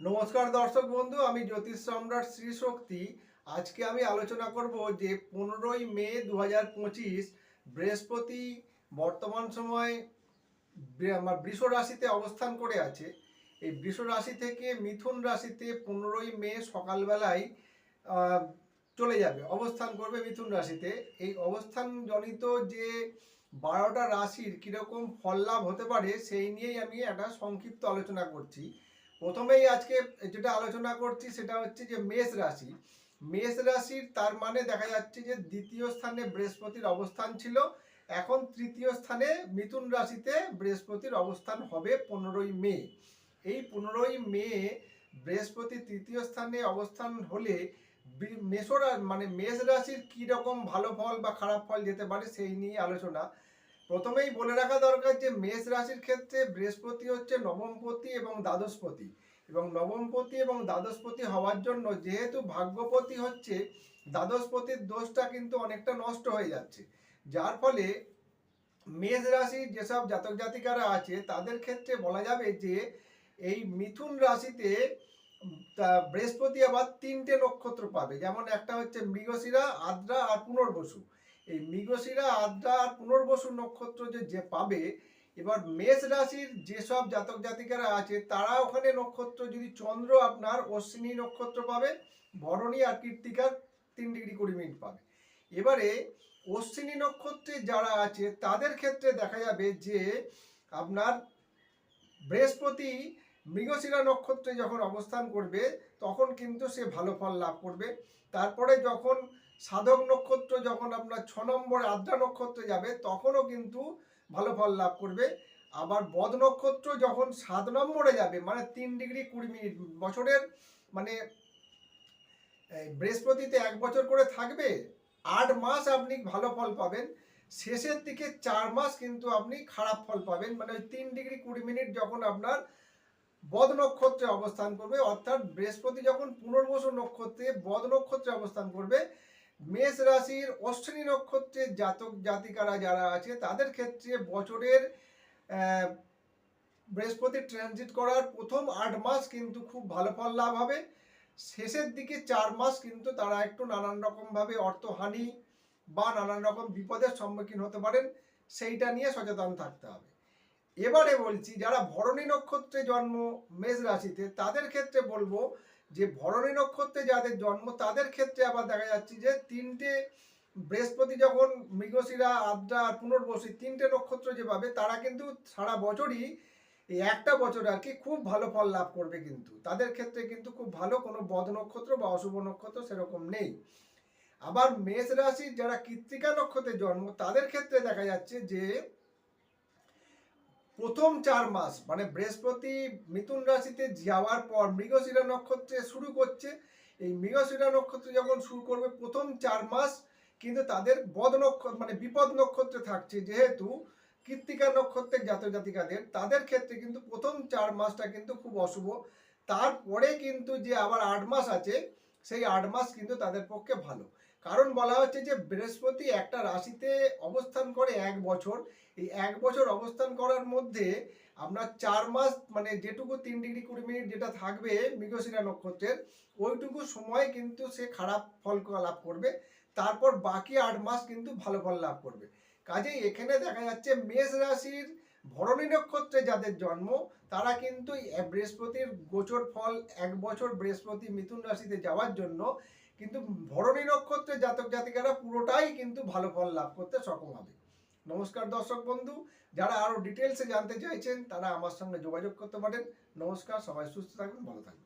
নমস্কার দর্শক বন্ধু, আমি জ্যোতিষ সম্রাট শ্রী শক্তি। আজকে আমি আলোচনা করব যে পনেরোই মে দু হাজার পঁচিশ বৃহস্পতি বর্তমান সময় আমার বৃষ রাশিতে অবস্থান করে আছে। এই বৃষ রাশি থেকে মিথুন রাশিতে পনেরোই মে সকালবেলায় চলে যাবে, অবস্থান করবে মিথুন রাশিতে। এই অবস্থান জনিত যে বারোটা রাশির কীরকম ফল লাভ হতে পারে, সেই নিয়েই আমি একটা সংক্ষিপ্ত আলোচনা করছি। প্রথমেই আজকে যেটা আলোচনা করছি সেটা হচ্ছে যে মেষ রাশি। মেষ রাশির তার মানে দেখা যাচ্ছে যে দ্বিতীয় স্থানে বৃহস্পতির অবস্থান ছিল, এখন তৃতীয় স্থানে মিথুন রাশিতে বৃহস্পতির অবস্থান হবে পনেরোই মে। এই পনেরোই মে বৃহস্পতি তৃতীয় স্থানে অবস্থান হলে মেষরা মানে মেষ রাশির কী রকম ভালো ফল বা খারাপ ফল যেতে পারে সেই নিয়ে আলোচনা। প্রথমেই বলে রাখা দরকার যে মেষ রাশির ক্ষেত্রে বৃহস্পতি হচ্ছে নবমপতি এবং দ্বাদশপতি। এবং নবমপতি এবং দ্বাদশপতি হওয়ার জন্য যেহেতু ভাগ্যপতি হচ্ছে, দ্বাদশপতির দোষটা কিন্তু অনেকটা নষ্ট হয়ে যাচ্ছে। যার ফলে মেষ রাশির যেসব জাতক জাতিকারা আছে, তাদের ক্ষেত্রে বলা যাবে যে এই মিথুন রাশিতে বৃহস্পতি আবার তিনটে নক্ষত্র পাবে। যেমন একটা হচ্ছে মৃগশিরা, আদ্রা আর পুনর্বসু। এই মৃগশিরা, আদ্রা আর পুনর্বসু নক্ষত্র যে যে পাবে, এবার মেষ রাশির যেসব জাতক জাতিকারা আছে, তারা ওখানে নক্ষত্র যদি চন্দ্র আপনার, অশ্বিনী নক্ষত্র পাবে, ভরণী আর কীর্তিকার তিন ডিগ্রি কুড়ি মিনিট পাবে। এবারে অশ্বিনী নক্ষত্রে যারা আছে, তাদের ক্ষেত্রে দেখা যাবে যে, আপনার বৃহস্পতি মৃগশিরা নক্ষত্রে যখন অবস্থান করবে, তখন কিন্তু সে ভালো ফল লাভ করবে। তারপরে যখন সাধক নক্ষত্র যখন আপনার ছ নম্বর আদ্রা নক্ষত্রে যাবে, তখনও কিন্তু ভালো ফল লাভ করবে। আবার বদ নক্ষত্র যখন সাত নম্বরে যাবে মানে তিন ডিগ্রি কুড়ি মিনিট, বছরের মানে বৃহস্পতিতে এক বছর করে থাকবে, আট মাস আপনি ভালো ফল পাবেন। শেষের দিকে চার মাস কিন্তু আপনি খারাপ ফল পাবেন। মানে ওই তিন ডিগ্রি কুড়ি মিনিট যখন আপনার বদ নক্ষত্রে অবস্থান করবে, অর্থাৎ বৃহস্পতি যখন পুনর্বসু নক্ষত্রে বদ নক্ষত্রে অবস্থান করবে মেষ রাশির অশ্বিনী নক্ষত্রের জাতক জাতিকারা যারা আছে, তাদের ক্ষেত্রে বছরের বৃহস্পতি ট্রানজিট করার প্রথম আট মাস কিন্তু খুব ভালো ফল লাভ হবে। শেষের দিকে চার মাস কিন্তু তারা একটু নানান রকমভাবে অর্থহানি বা নানান রকম বিপদের সম্মুখীন হতে পারেন, সেইটা নিয়ে সচেতন থাকতে হবে। এবারে বলছি, যারা ভরণী নক্ষত্রে জন্ম, মেষ রাশিতে, তাদের ক্ষেত্রে বলব যে ভরণী নক্ষত্রে যাদের জন্ম, তাদের ক্ষেত্রে আবার দেখা যাচ্ছে যে তিনটে বৃহস্পতি যখন মৃগশিরা, আদ্রা আর পুনর্বসী তিনটে নক্ষত্র যে পাবে, তারা কিন্তু সারা বছরই এই একটা বছর আর কি খুব ভালো ফল লাভ করবে কিন্তু। তাদের ক্ষেত্রে কিন্তু খুব ভালো কোনো বদ নক্ষত্র বা অশুভ নক্ষত্র সেরকম নেই। আবার মেষ রাশির যারা কৃত্তিকা নক্ষত্রে জন্ম, তাদের ক্ষেত্রে দেখা যাচ্ছে যে প্রথম চার মাস মানে বৃহস্পতি মিথুন রাশিতে যাওয়ার পর মৃগশিরা নক্ষত্রে শুরু করছে। এই মৃগশিরা নক্ষত্র যখন শুরু করবে প্রথম চার মাস, কিন্তু তাদের বদ নক্ষত্র মানে বিপদ নক্ষত্রে থাকছে। যেহেতু কৃত্তিকা নক্ষত্রের জাতক জাতিকাদের, তাদের ক্ষেত্রে কিন্তু প্রথম চার মাসটা কিন্তু খুব অশুভ। তারপরে কিন্তু যে আবার আট মাস আছে, সেই আট মাস কিন্তু তাদের পক্ষে ভালো। কারণ বলা হচ্ছে যে বৃহস্পতি একটা রাশিতে অবস্থান করে এক বছর। এই এক বছর অবস্থান করার মধ্যে আপনার চার মাস মানে যেটুকু তিন ডিগ্রি কুড়ি মিনিট যেটা থাকবে মৃগশিরা নক্ষত্রের, ওইটুকু সময় কিন্তু সে খারাপ ফল লাভ করবে। তারপর বাকি আট মাস কিন্তু ভালো ফল লাভ করবে। কাজেই এখানে দেখা যাচ্ছে মেষ রাশির ভরণী নক্ষত্রে যাদের জন্ম, তারা কিন্তু বৃহস্পতির গোচর ফল এক বছর বৃহস্পতি মিথুন রাশিতে যাওয়ার জন্য কিন্তু ভরণী নক্ষত্রে জাতক জাতিকারা পুরোটাই কিন্তু ভালো ফল লাভ করতে সক্ষম হবে। নমস্কার দর্শক বন্ধু, যারা আরও ডিটেলসে জানতে চাইছেন, তারা আমার সঙ্গে যোগাযোগ করতে পারেন। নমস্কার, সবাই সুস্থ থাকবেন ভালো থাকবেন